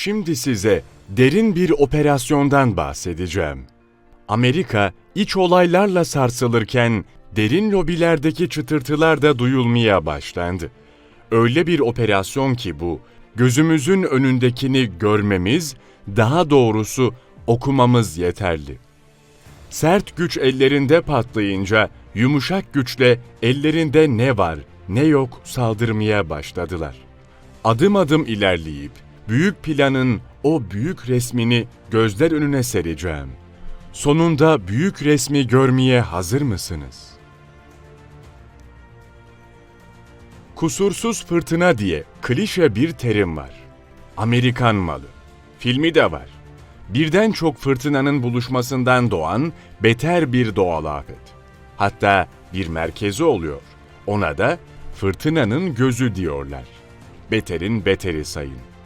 Şimdi size derin bir operasyondan bahsedeceğim. Amerika iç olaylarla sarsılırken derin lobilerdeki çıtırtılar da duyulmaya başlandı. Öyle bir operasyon ki bu, gözümüzün önündekini görmemiz, daha doğrusu okumamız yeterli. Sert güç ellerinde patlayınca yumuşak güçle ellerinde ne var ne yok saldırmaya başladılar. Adım adım ilerleyip büyük planın o büyük resmini gözler önüne sereceğim. Sonunda büyük resmi görmeye hazır mısınız? Kusursuz fırtına diye klişe bir terim var. Amerikan malı. Filmi de var. Birden çok fırtınanın buluşmasından doğan beter bir doğal afet. Hatta bir merkezi oluyor. Ona da fırtınanın gözü diyorlar. Beterin beteri sayın.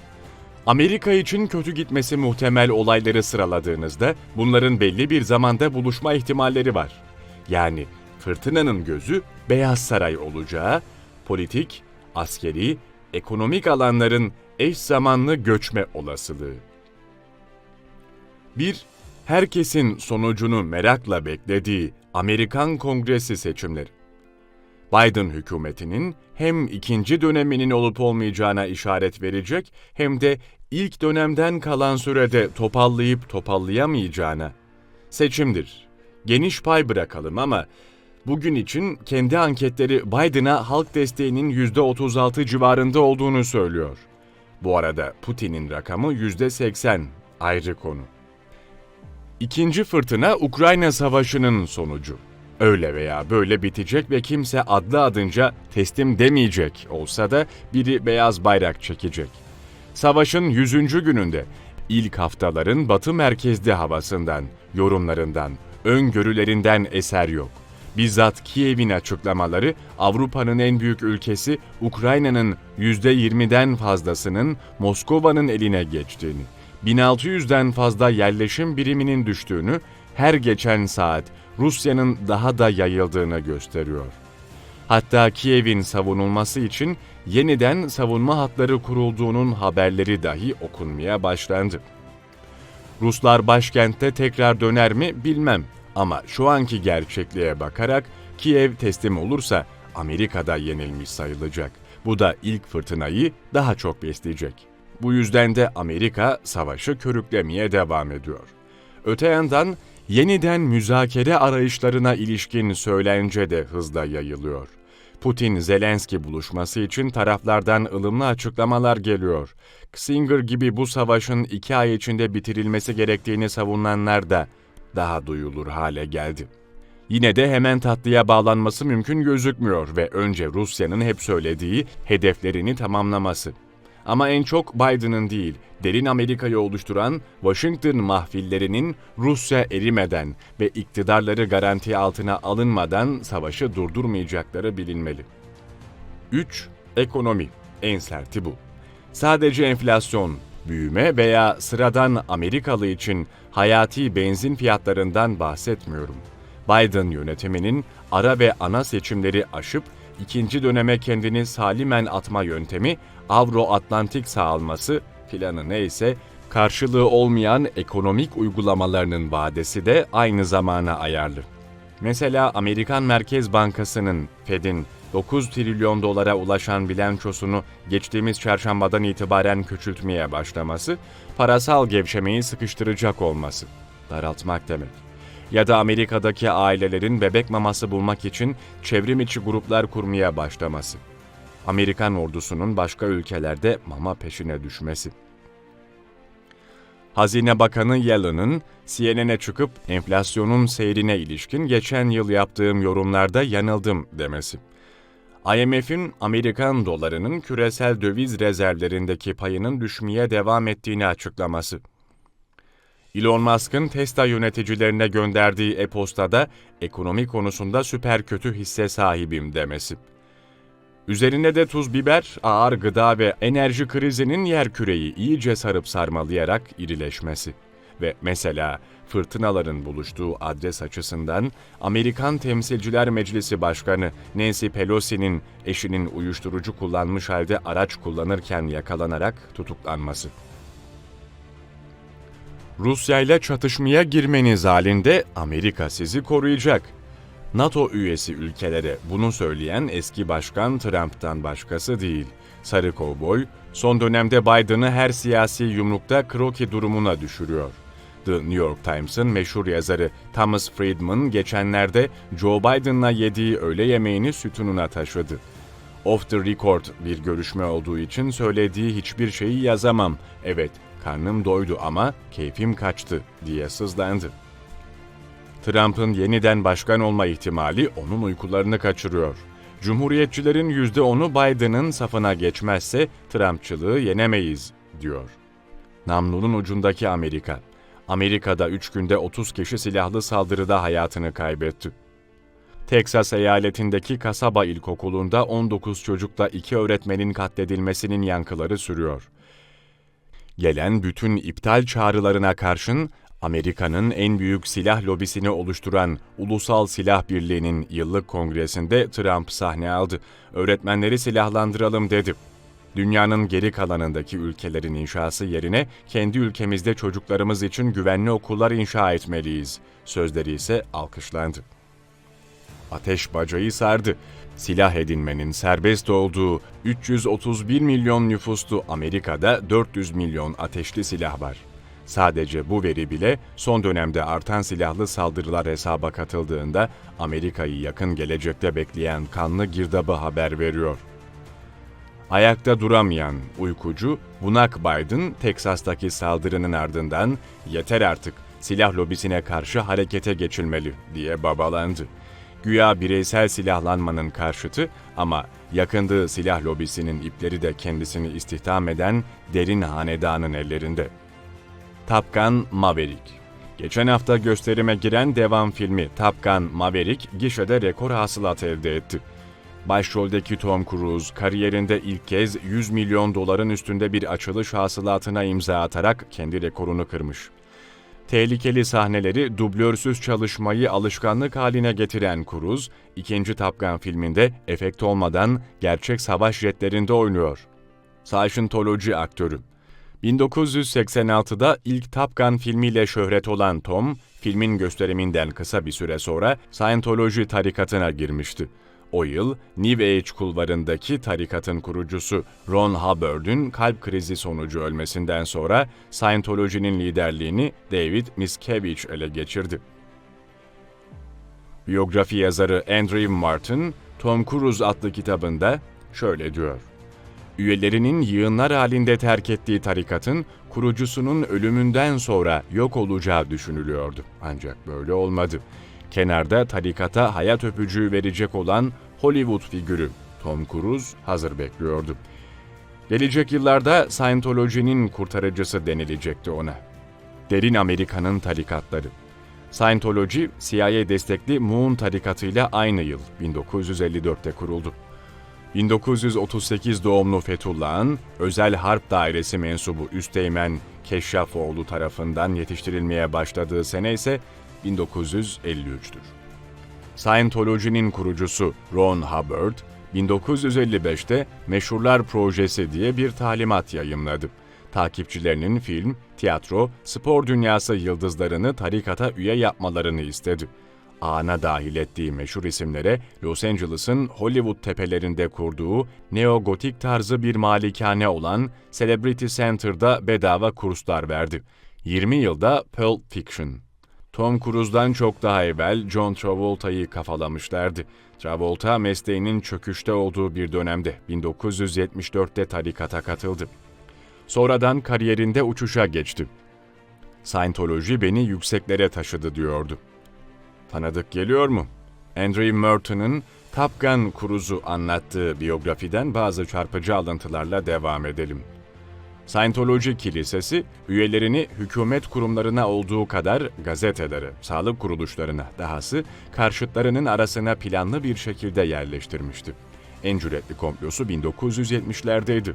Amerika için kötü gitmesi muhtemel olayları sıraladığınızda bunların belli bir zamanda buluşma ihtimalleri var. Yani fırtınanın gözü Beyaz Saray olacağı, politik, askeri, ekonomik alanların eş zamanlı göçme olasılığı. 1. Herkesin sonucunu merakla beklediği Amerikan Kongresi seçimleri. Biden hükümetinin hem ikinci döneminin olup olmayacağına işaret verecek hem de ilk dönemden kalan sürede topallayıp topallayamayacağına. Seçimdir. Geniş pay bırakalım ama bugün için kendi anketleri Biden'a halk desteğinin %36 civarında olduğunu söylüyor. Bu arada Putin'in rakamı %80 ayrı konu. İkinci fırtına Ukrayna Savaşı'nın sonucu. Öyle veya böyle bitecek ve kimse adlı adınca teslim demeyecek olsa da biri beyaz bayrak çekecek. Savaşın 100. gününde ilk haftaların batı merkezli havasından, yorumlarından, öngörülerinden eser yok. Bizzat Kiev'in açıklamaları Avrupa'nın en büyük ülkesi Ukrayna'nın %20'den fazlasının Moskova'nın eline geçtiğini, 1600'den fazla yerleşim biriminin düştüğünü, her geçen saat Rusya'nın daha da yayıldığını gösteriyor. Hatta Kiev'in savunulması için yeniden savunma hatları kurulduğunun haberleri dahi okunmaya başlandı. Ruslar başkentte tekrar döner mi bilmem ama şu anki gerçekliğe bakarak Kiev teslim olursa Amerika'da yenilmiş sayılacak. Bu da ilk fırtınayı daha çok besleyecek. Bu yüzden de Amerika savaşı körüklemeye devam ediyor. Öte yandan yeniden müzakere arayışlarına ilişkin söylence de hızla yayılıyor. Putin-Zelenski buluşması için taraflardan ılımlı açıklamalar geliyor. Ksinger gibi bu savaşın iki ay içinde bitirilmesi gerektiğini savunanlar da daha duyulur hale geldi. Yine de hemen tatlıya bağlanması mümkün gözükmüyor ve önce Rusya'nın hep söylediği hedeflerini tamamlaması. Ama en çok Biden'ın değil, derin Amerika'yı oluşturan Washington mahfillerinin Rusya erimeden ve iktidarları garanti altına alınmadan savaşı durdurmayacakları bilinmeli. 3. Ekonomi. En serti bu. Sadece enflasyon, büyüme veya sıradan Amerikalı için hayati benzin fiyatlarından bahsetmiyorum. Biden yönetiminin ara ve ana seçimleri aşıp ikinci döneme kendini salimen atma yöntemi Avro-Atlantik sağalması planı neyse karşılığı olmayan ekonomik uygulamalarının vadesi de aynı zamana ayarlı. Mesela Amerikan Merkez Bankası'nın Fed'in 9 trilyon dolara ulaşan bilançosunu geçtiğimiz çarşambadan itibaren küçültmeye başlaması, parasal gevşemeyi sıkıştıracak olması. Daraltmak demek. Ya da Amerika'daki ailelerin bebek maması bulmak için çevrim içi gruplar kurmaya başlaması. Amerikan ordusunun başka ülkelerde mama peşine düşmesi. Hazine Bakanı Yellen'ın CNN'e çıkıp enflasyonun seyrine ilişkin geçen yıl yaptığım yorumlarda yanıldım demesi. IMF'in Amerikan dolarının küresel döviz rezervlerindeki payının düşmeye devam ettiğini açıklaması. Elon Musk'ın Tesla yöneticilerine gönderdiği e-postada ekonomi konusunda süper kötü hisse sahibim demesi. Üzerine de tuz biber, ağır gıda ve enerji krizinin yer küreyi iyice sarıp sarmalayarak irileşmesi. Ve mesela fırtınaların buluştuğu adres açısından Amerikan Temsilciler Meclisi Başkanı Nancy Pelosi'nin eşinin uyuşturucu kullanmış halde araç kullanırken yakalanarak tutuklanması. Rusya ile çatışmaya girmeniz halinde Amerika sizi koruyacak. NATO üyesi ülkelere bunu söyleyen eski başkan Trump'tan başkası değil. Sarı kovboy, son dönemde Biden'ı her siyasi yumrukta kroki durumuna düşürüyor. The New York Times'ın meşhur yazarı Thomas Friedman geçenlerde Joe Biden'la yediği öğle yemeğini sütununa taşıdı. Off the record bir görüşme olduğu için söylediği hiçbir şeyi yazamam. Evet, karnım doydu ama keyfim kaçtı diye sızlandı. Trump'ın yeniden başkan olma ihtimali onun uykularını kaçırıyor. Cumhuriyetçilerin %10'u Biden'ın safına geçmezse Trumpçılığı yenemeyiz, diyor. Namlunun ucundaki Amerika. Amerika'da 3 günde 30 kişi silahlı saldırıda hayatını kaybetti. Teksas eyaletindeki kasaba ilkokulunda 19 çocukla iki öğretmenin katledilmesinin yankıları sürüyor. Gelen bütün iptal çağrılarına karşın Amerika'nın en büyük silah lobisini oluşturan Ulusal Silah Birliği'nin yıllık kongresinde Trump sahne aldı. Öğretmenleri silahlandıralım dedi. Dünyanın geri kalanındaki ülkelerin inşası yerine kendi ülkemizde çocuklarımız için güvenli okullar inşa etmeliyiz. Sözleri ise alkışlandı. Ateş bacayı sardı. Silah edinmenin serbest olduğu 331 milyon nüfuslu Amerika'da 400 milyon ateşli silah var. Sadece bu veri bile son dönemde artan silahlı saldırılar hesaba katıldığında Amerika'yı yakın gelecekte bekleyen kanlı girdabı haber veriyor. Ayakta duramayan uykucu bunak Biden, Teksas'taki saldırının ardından yeter artık silah lobisine karşı harekete geçilmeli diye babalandı. Güya bireysel silahlanmanın karşıtı ama yakındığı silah lobisinin ipleri de kendisini istihdam eden derin hanedanın ellerinde. Top Gun Maverick Geçen hafta gösterime giren devam filmi Top Gun Maverick gişede rekor hasılat elde etti. Başroldeki Tom Cruise kariyerinde ilk kez 100 milyon doların üstünde bir açılış hasılatına imza atarak kendi rekorunu kırmış. Tehlikeli sahneleri dublörsüz çalışmayı alışkanlık haline getiren Cruise, ikinci Top Gun filminde efekt olmadan gerçek savaş jetlerinde oynuyor. Scientology aktörü. 1986'da ilk Top Gun filmiyle şöhret olan Tom, filmin gösteriminden kısa bir süre sonra Scientology tarikatına girmişti. O yıl New Age kulvarındaki tarikatın kurucusu Ron Hubbard'ın kalp krizi sonucu ölmesinden sonra Scientology'nin liderliğini David Miscavige ele geçirdi. Biyografi yazarı Andrew Martin, Tom Cruise adlı kitabında şöyle diyor. Üyelerinin yığınlar halinde terk ettiği tarikatın kurucusunun ölümünden sonra yok olacağı düşünülüyordu. Ancak böyle olmadı. Kenarda tarikata hayat öpücüğü verecek olan Hollywood figürü Tom Cruise hazır bekliyordu. Gelecek yıllarda Scientology'nin kurtarıcısı denilecekti ona. Derin Amerika'nın tarikatları. Scientology, CIA destekli Moon tarikatıyla aynı yıl 1954'te kuruldu. 1938 doğumlu Fethullah'ın Özel Harp Dairesi mensubu Üsteğmen Keşşafoğlu tarafından yetiştirilmeye başladığı sene ise 1953'tür. Scientology'nin kurucusu Ron Hubbard, 1955'te Meşhurlar Projesi diye bir talimat yayımladı. Takipçilerinin film, tiyatro, spor dünyası yıldızlarını tarikata üye yapmalarını istedi. Ağına dahil ettiği meşhur isimlere Los Angeles'ın Hollywood tepelerinde kurduğu neo-gotik tarzı bir malikane olan Celebrity Center'da bedava kurslar verdi. 20 yılda Pulp Fiction, Tom Cruise'dan çok daha evvel John Travolta'yı kafalamışlardı. Travolta mesleğinin çöküşte olduğu bir dönemde 1974'te tarikata katıldı. Sonradan kariyerinde uçuşa geçti. Scientology beni yükseklere taşıdı diyordu. Tanıdık geliyor mu? Andrew Merton'ın Top Gun Cruise'u anlattığı biyografiden bazı çarpıcı alıntılarla devam edelim. Scientology Kilisesi, üyelerini hükümet kurumlarına olduğu kadar gazetelere, sağlık kuruluşlarına, dahası karşıtlarının arasına planlı bir şekilde yerleştirmişti. En cüretli komplosu 1970'lerdeydi.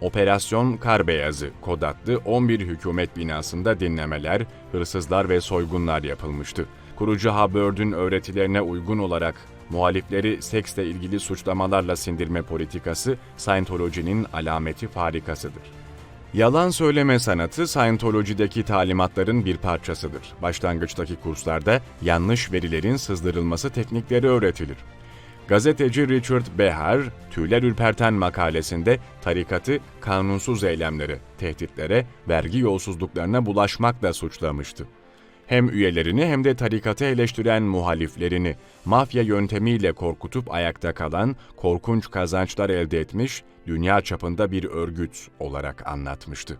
Operasyon Kar Beyazı kod adlı 11 hükümet binasında dinlemeler, hırsızlar ve soygunlar yapılmıştı. Kurucu Hubbard'ın öğretilerine uygun olarak muhalifleri seksle ilgili suçlamalarla sindirme politikası Scientology'nin alameti farikasıdır. Yalan söyleme sanatı Scientology'deki talimatların bir parçasıdır. Başlangıçtaki kurslarda yanlış verilerin sızdırılması teknikleri öğretilir. Gazeteci Richard Behar, tüyler ürperten makalesinde tarikatı kanunsuz eylemlere, tehditlere, vergi yolsuzluklarına bulaşmakla suçlamıştı. Hem üyelerini hem de tarikatı eleştiren muhaliflerini mafya yöntemiyle korkutup ayakta kalan, korkunç kazançlar elde etmiş, dünya çapında bir örgüt olarak anlatmıştı.